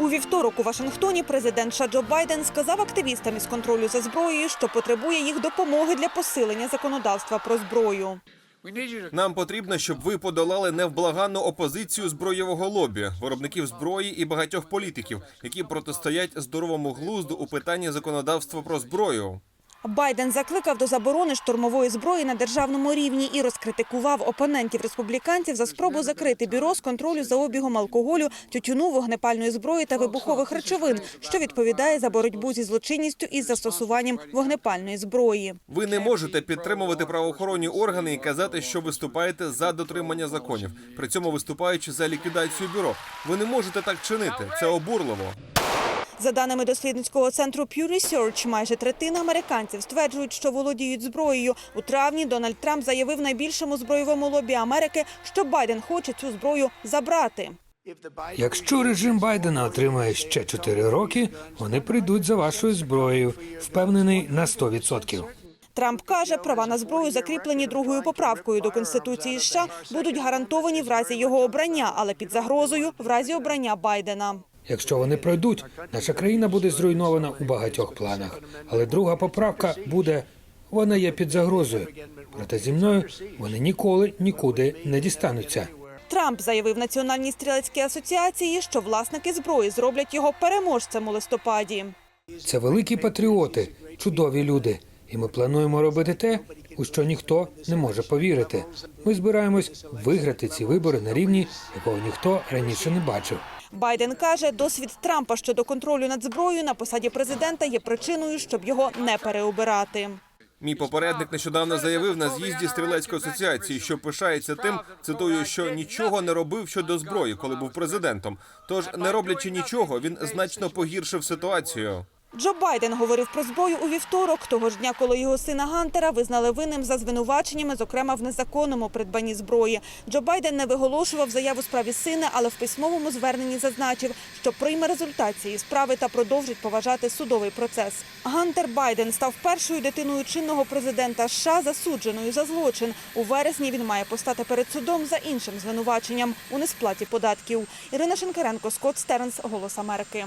У вівторок у Вашингтоні президент США Байден сказав активістам із контролю за зброєю, що потребує їх допомоги для посилення законодавства про зброю. Нам потрібно, щоб ви подолали невблаганну опозицію збройового лобі, виробників зброї і багатьох політиків, які протистоять здоровому глузду у питанні законодавства про зброю. Байден закликав до заборони штурмової зброї на державному рівні і розкритикував опонентів республіканців за спробу закрити бюро з контролю за обігом алкоголю, тютюну, вогнепальної зброї та вибухових речовин, що відповідає за боротьбу зі злочинністю із застосуванням вогнепальної зброї. Ви не можете підтримувати правоохоронні органи і казати, що виступаєте за дотримання законів, при цьому виступаючи за ліквідацію бюро. Ви не можете так чинити. Це обурливо. За даними дослідницького центру Pew Research, майже третина американців стверджують, що володіють зброєю. У травні Дональд Трамп заявив найбільшому збройовому лобі Америки, що Байден хоче цю зброю забрати. Якщо режим Байдена отримає ще 4 роки, вони прийдуть за вашою зброєю. Впевнений на 100%. Трамп каже, права на зброю закріплені другою поправкою до конституції США будуть гарантовані в разі його обрання, але під загрозою в разі обрання Байдена. Якщо вони пройдуть, наша країна буде зруйнована у багатьох планах. Але друга поправка буде вона є під загрозою. Проте зі мною вони ніколи нікуди не дістануться. Трамп заявив Національній стрілецькій асоціації, що власники зброї зроблять його переможцем у листопаді. Це великі патріоти, чудові люди. І ми плануємо робити те, у що ніхто не може повірити. Ми збираємось виграти ці вибори на рівні, якого ніхто раніше не бачив. Байден каже, досвід Трампа щодо контролю над зброєю на посаді президента є причиною, щоб його не переобирати. Мій попередник нещодавно заявив на з'їзді стрілецької асоціації, що пишається тим, цитую, що нічого не робив щодо зброї, коли був президентом. Тож, не роблячи нічого, він значно погіршив ситуацію. Джо Байден говорив про зброю у вівторок, того ж дня, коли його сина Гантера визнали винним за звинуваченнями, зокрема в незаконному придбанні зброї. Джо Байден не виголошував заяву справі сина, але в письмовому зверненні зазначив, що прийме результат цієї справи та продовжить поважати судовий процес. Гантер Байден став першою дитиною чинного президента США, засудженою за злочин. У вересні він має постати перед судом за іншим звинуваченням у несплаті податків. Ірина Шенкаренко, Скотт Стернс, Голос Америки.